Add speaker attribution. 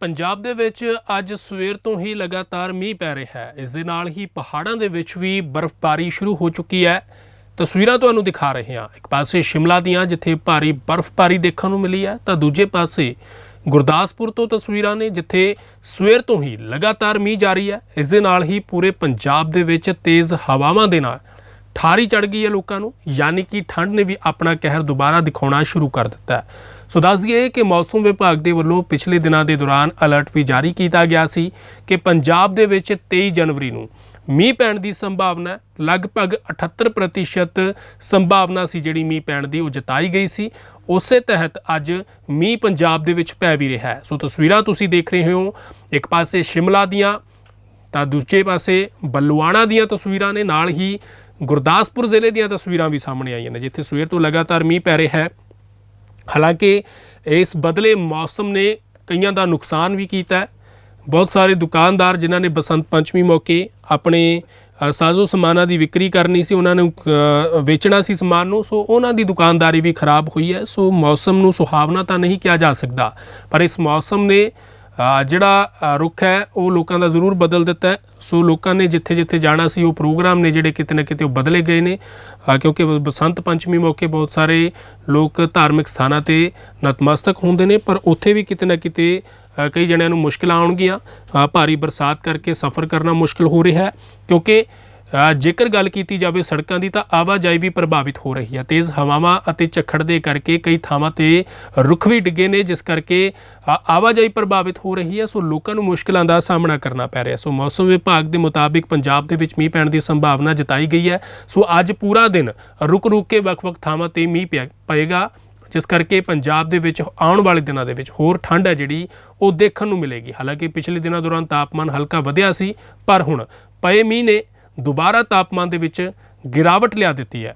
Speaker 1: ਪੰਜਾਬ ਦੇ ਵਿੱਚ ਅੱਜ ਸਵੇਰ ਤੋਂ ਹੀ ਲਗਾਤਾਰ ਮੀਂਹ ਪੈ ਰਿਹਾ ਹੈ। ਇਸ ਦੇ ਨਾਲ ਹੀ ਪਹਾੜਾਂ ਦੇ ਵਿੱਚ ਵੀ ਬਰਫ਼ਬਾਰੀ ਸ਼ੁਰੂ ਹੋ ਚੁੱਕੀ ਹੈ। ਤਸਵੀਰਾਂ ਤੁਹਾਨੂੰ ਦਿਖਾ ਰਹੇ ਹਾਂ। ਇੱਕ ਪਾਸੇ ਸ਼ਿਮਲਾ ਦੀਆਂ ਜਿੱਥੇ ਭਾਰੀ ਬਰਫ਼ਬਾਰੀ ਦੇਖਣ ਨੂੰ ਮਿਲੀ ਹੈ, ਤਾਂ ਦੂਜੇ ਪਾਸੇ ਗੁਰਦਾਸਪੁਰ ਤੋਂ ਤਸਵੀਰਾਂ ਨੇ ਜਿੱਥੇ ਸਵੇਰ ਤੋਂ ਹੀ ਲਗਾਤਾਰ ਮੀਂਹ ਜਾਰੀ ਹੈ। ਇਸ ਦੇ ਨਾਲ ਹੀ ਪੂਰੇ ਪੰਜਾਬ ਦੇ ਵਿੱਚ ਤੇਜ਼ ਹਵਾਵਾਂ ਦੇ ਨਾਲ ਠਾਰੀ ਚੜ ਗਈ ਹੈ ਲੋਕਾਂ ਨੂੰ, ਯਾਨੀ ਕਿ ਠੰਡ ਨੇ ਵੀ ਆਪਣਾ ਕਹਿਰ ਦੁਬਾਰਾ ਦਿਖਾਉਣਾ ਸ਼ੁਰੂ ਕਰ ਦਿੱਤਾ ਹੈ। ਸੋ ਦੱਸ ਦਈਏ ਕਿ ਮੌਸਮ ਵਿਭਾਗ ਦੇ ਵੱਲੋਂ ਪਿਛਲੇ ਦਿਨਾਂ ਦੇ ਦੌਰਾਨ ਅਲਰਟ ਵੀ ਜਾਰੀ ਕੀਤਾ ਗਿਆ ਸੀ ਕਿ ਪੰਜਾਬ ਦੇ ਵਿੱਚ 23 ਜਨਵਰੀ ਨੂੰ ਮੀਂਹ ਪੈਣ ਦੀ ਸੰਭਾਵਨਾ ਹੈ। ਲਗਭਗ 78% ਸੰਭਾਵਨਾ ਸੀ ਜਿਹੜੀ ਮੀਂਹ ਪੈਣ ਦੀ, ਉਹ ਜਤਾਈ ਗਈ ਸੀ। ਉਸੇ ਤਹਿਤ ਅੱਜ ਮੀਂਹ ਪੰਜਾਬ ਦੇ ਵਿੱਚ ਪੈ ਵੀ ਰਿਹਾ ਹੈ। ਸੋ ਤਸਵੀਰਾਂ ਤੁਸੀਂ ਦੇਖ ਰਹੇ ਹੋ। ਇੱਕ ਪਾਸੇ ਸ਼ਿਮਲਾ ਦੀਆਂ ਤਾਂ ਦੂਜੇ ਪਾਸੇ ਬੱਲੂਆਣਾ ਦੀਆਂ ਤਸਵੀਰਾਂ ਨੇ। ਨਾਲ ਹੀ ਗੁਰਦਾਸਪੁਰ ਜ਼ਿਲ੍ਹੇ ਦੀਆਂ ਤਸਵੀਰਾਂ ਵੀ ਸਾਹਮਣੇ ਆਈਆਂ ਨੇ, ਜਿੱਥੇ ਸਵੇਰ ਤੋਂ ਲਗਾਤਾਰ ਮੀਂਹ ਪੈ ਰਿਹਾ ਹੈ। ਹਾਲਾਂਕਿ ਇਸ ਬਦਲੇ ਮੌਸਮ ਨੇ ਕਈਆਂ ਦਾ ਨੁਕਸਾਨ ਵੀ ਕੀਤਾ ਹੈ। ਬਹੁਤ ਸਾਰੇ ਦੁਕਾਨਦਾਰ ਜਿਨ੍ਹਾਂ ਨੇ ਬਸੰਤ ਪੰਚਮੀ ਮੌਕੇ ਆਪਣੇ ਸਾਜ਼ੋ ਸਮਾਨਾਂ ਦੀ ਵਿਕਰੀ ਕਰਨੀ ਸੀ, ਉਹਨਾਂ ਨੂੰ ਵੇਚਣਾ ਸੀ ਸਮਾਨ ਨੂੰ, ਸੋ ਉਹਨਾਂ ਦੀ ਦੁਕਾਨਦਾਰੀ ਵੀ ਖਰਾਬ ਹੋਈ ਹੈ, ਸੋ ਮੌਸਮ ਨੂੰ ਸੁਹਾਵਣਾ ਤਾਂ ਨਹੀਂ ਕਿਹਾ ਜਾ ਸਕਦਾ, ਪਰ ਇਸ ਮੌਸਮ ਨੇ ਜਿਹੜਾ ਰੁੱਖ ਹੈ, ਉਹ ਲੋਕਾਂ ਦਾ ਜ਼ਰੂਰ ਬਦਲ ਦਿੱਤਾ ਹੈ। ਸੋ ਲੋਕਾਂ ਨੇ ਜਿੱਥੇ ਜਿੱਥੇ ਜਾਣਾ ਸੀ, ਉਹ ਪ੍ਰੋਗਰਾਮ ਨੇ ਜਿਹੜੇ ਕਿਤੇ ਨਾ ਕਿਤੇ ਉਹ ਬਦਲੇ ਗਏ ਨੇ। ਕਿਉਂਕਿ ਬਸੰਤ ਪੰਚਮੀ ਮੌਕੇ ਬਹੁਤ ਸਾਰੇ ਲੋਕ ਧਾਰਮਿਕ ਸਥਾਨਾਂ ਤੇ ਨਤਮਸਤਕ ਹੁੰਦੇ ਨੇ, ਪਰ ਉੱਥੇ ਵੀ ਕਿਤੇ ਨਾ ਕਿਤੇ ਕਈ ਜਣਿਆਂ ਨੂੰ ਮੁਸ਼ਕਲਾਂ ਆਉਣਗੀਆਂ। ਭਾਰੀ ਬਰਸਾਤ ਕਰਕੇ ਸਫ਼ਰ ਕਰਨਾ ਮੁਸ਼ਕਲ ਹੋ ਰਿਹਾ ਹੈ, ਕਿਉਂਕਿ ਜੇਕਰ ਗੱਲ ਕੀਤੀ ਜਾਵੇ ਸੜਕਾਂ ਦੀ ਤਾਂ ਆਵਾਜਾਈ ਵੀ ਪ੍ਰਭਾਵਿਤ ਹੋ ਰਹੀ ਹੈ। ਤੇਜ਼ ਹਵਾਵਾਂ ਅਤੇ ਝੱਖੜ ਦੇ ਕਰਕੇ ਕਈ ਥਾਵਾਂ ਤੇ ਰੁੱਖ ਵੀ ਡਿੱਗੇ ਨੇ, ਜਿਸ ਕਰਕੇ ਆਵਾਜਾਈ ਪ੍ਰਭਾਵਿਤ ਹੋ ਰਹੀ ਹੈ। ਸੋ ਲੋਕਾਂ ਨੂੰ ਮੁਸ਼ਕਲਾਂ ਦਾ ਸਾਹਮਣਾ ਕਰਨਾ ਪੈ ਰਿਹਾ ਸੋ ਮੌਸਮ ਵਿਭਾਗ ਦੇ ਮੁਤਾਬਿਕ ਪੰਜਾਬ ਦੇ ਵਿੱਚ ਮੀਂਹ ਪੈਣ ਦੀ ਸੰਭਾਵਨਾ ਜਤਾਈ ਗਈ ਹੈ। ਸੋ ਅੱਜ ਪੂਰਾ ਦਿਨ ਰੁਕ-ਰੁਕ ਕੇ ਵੱਖ-ਵੱਖ ਥਾਵਾਂ ਤੇ ਮੀਂਹ ਪਿਆ- ਪਏਗਾ, ਜਿਸ ਕਰਕੇ ਪੰਜਾਬ ਦੇ ਵਿੱਚ ਆਉਣ ਵਾਲੇ ਦਿਨਾਂ ਦੇ ਵਿੱਚ ਹੋਰ ਠੰਡ ਹੈ ਜਿਹੜੀ ਉਹ ਦੇਖਣ ਨੂੰ ਮਿਲੇਗੀ। ਹਾਲਾਂਕਿ ਪਿਛਲੇ ਦਿਨਾਂ ਦੌਰਾਨ ਤਾਪਮਾਨ ਹਲਕਾ ਵਧਿਆ ਸੀ, ਪਰ ਹੁਣ ਪਏ ਮੀਂਹ ਨੇ ਦੁਬਾਰਾ ਤਾਪਮਾਨ ਦੇ ਵਿੱਚ ਗਿਰਾਵਟ ਲਿਆ ਦਿੱਤੀ ਹੈ।